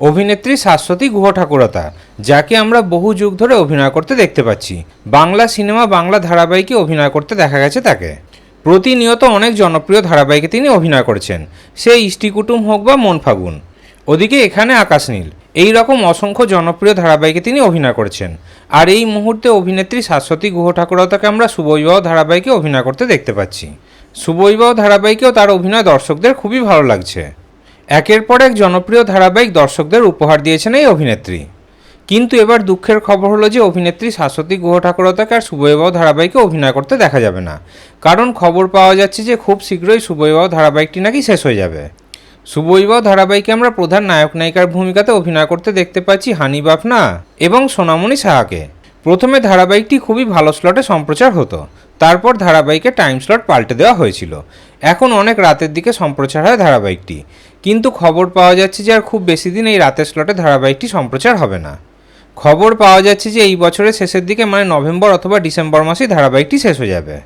অভিনেত্রী শাশ্বতী গুহ ঠাকুরতা যাকে আমরা বহু যুগ ধরে অভিনয় করতে দেখতে পাচ্ছি। বাংলা সিনেমা বাংলা ধারাবাহিকে অভিনয় করতে দেখা গেছে তাকে। প্রতিনিয়ত অনেক জনপ্রিয় ধারাবাহিকে তিনি অভিনয় করেছেন, সে ইষ্টি কুটুম হোক বা মন ফাগুন। ওদিকে এখানে আকাশ নীল, এই রকম অসংখ্য জনপ্রিয় ধারাবাহিকে তিনি অভিনয় করেছেন। আর এই মুহূর্তে অভিনেত্রী শাশ্বতী গুহ ঠাকুরতাকে আমরা শুভবিবাহ ধারাবাহিকে অভিনয় করতে দেখতে পাচ্ছি। শুভবিবাহ ধারাবাহিকেও তার অভিনয় দর্শকদের খুবই ভালো লাগছে। একের পর এক জনপ্রিয় ধারাবাহিক দর্শকদের উপহার দিয়েছেন এই অভিনেত্রী। কিন্তু এবার দুঃখের খবর হলো যে অভিনেত্রী শাশ্বতী গুহ ঠাকুরতাকে আর শুভবিবাহ ধারাবাহিকে অভিনয় করতে দেখা যাবে না। কারণ খবর পাওয়া যাচ্ছে যে খুব শীঘ্রই শুভবিবাহ ধারাবাহিকটি নাকি শেষ হয়ে যাবে। শুভবিবাহ ধারাবাহিকে আমরা প্রধান নায়ক নায়িকার ভূমিকাতে অভিনয় করতে দেখতে পাচ্ছি হানি বাফনা এবং সোনামণি সাহাকে। প্রথমে ধারাবাহিকটি খুবই ভালো স্লটে সম্প্রচার হতো। তারপর ধারাবাহিকে টাইম স্লট পাল্টে দেওয়া হয়েছিল। এখন অনেক রাতের দিকে সম্প্রচার হয় ধারাবাহিকটি। কিন্তু খবর পাওয়া যাচ্ছে যে আর খুব বেশি দিন এই রাতের স্লটে ধারাবাহিকটি সম্প্রচার হবে না। খবর পাওয়া যাচ্ছে যে এই বছরের শেষের দিকে মানে নভেম্বর অথবা ডিসেম্বর মাসেই ধারাবাহিকটি শেষ হয়ে যাবে।